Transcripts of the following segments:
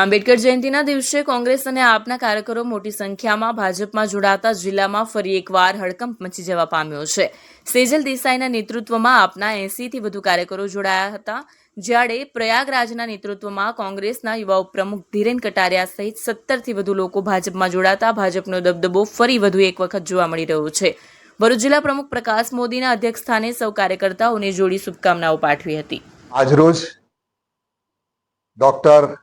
આંબેડકર જયંતિના દિવસે કોંગ્રેસ અને આપના કાર્યકરો મોટી સંખ્યામાં ભાજપમાં જોડાતા જિલ્લામાં ફરી એકવાર હડકંપ મચી જવા પામ્યો છે. સેજલ દેસાઈના નેતૃત્વમાં આપના એસીથી વધુ કાર્યકરો જોડાયા હતા, જ્યારે પ્રયાગરાજના નેતૃત્વમાં કોંગ્રેસના યુવા પ્રમુખ ધીરેન કટારિયા સહિત સત્તરથી વધુ લોકો ભાજપમાં જોડાતા ભાજપનો દબદબો ફરી વધુ એક વખત જોવા મળી રહ્યો છે. ભરૂચ જિલ્લા પ્રમુખ પ્રકાશ મોદીના અધ્યક્ષસ્થાને સૌ કાર્યકર્તાઓને જોડી શુભકામનાઓ પાઠવી હતી. આજરોજ ડોક્ટર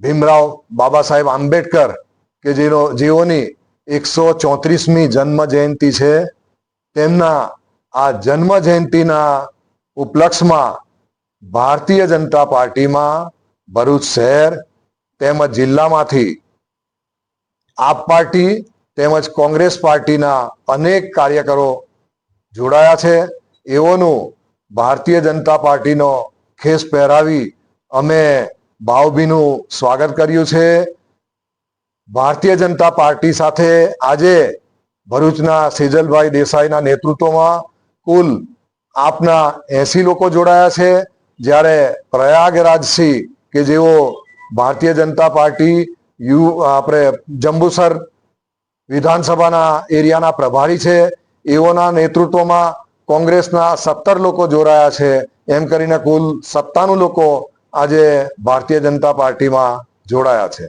ભીમરાવ બાબા સાહેબ આંબેડકર કે જેનો જેઓની એકસો ચોત્રીસમી જન્મ જયંતિ છે, તેમના આ જન્મ જયંતિના ઉપલક્ષમાં ભારતીય જનતા પાર્ટીમાં ભરૂચ શહેર તેમજ જિલ્લામાંથી આપ પાર્ટી તેમજ કોંગ્રેસ પાર્ટીના અનેક કાર્યકરો જોડાયા છે. એઓનું ભારતીય જનતા પાર્ટીનો ખેસ પહેરાવી અમે ભાવભીનું સ્વાગત કર્યું છે. ભારતીય જનતા પાર્ટી સાથે આજે ભરૂચના સેજલભાઈ દેસાઈના નેતૃત્વમાં કુલ આપના એસી લોકો જોડાયા છે. જ્યારે પ્રયાગરાજસિંહ, કે જેઓ ભારતીય જનતા પાર્ટી યુ, આપણે જંબુસર વિધાનસભાના એરિયાના પ્રભારી છે, એઓના નેતૃત્વમાં કોંગ્રેસના સત્તર લોકો જોડાયા છે. એમ કરીને કુલ સત્તાનું લોકો આજે ભારતીય જનતા પાર્ટીમાં જોડાયા છે.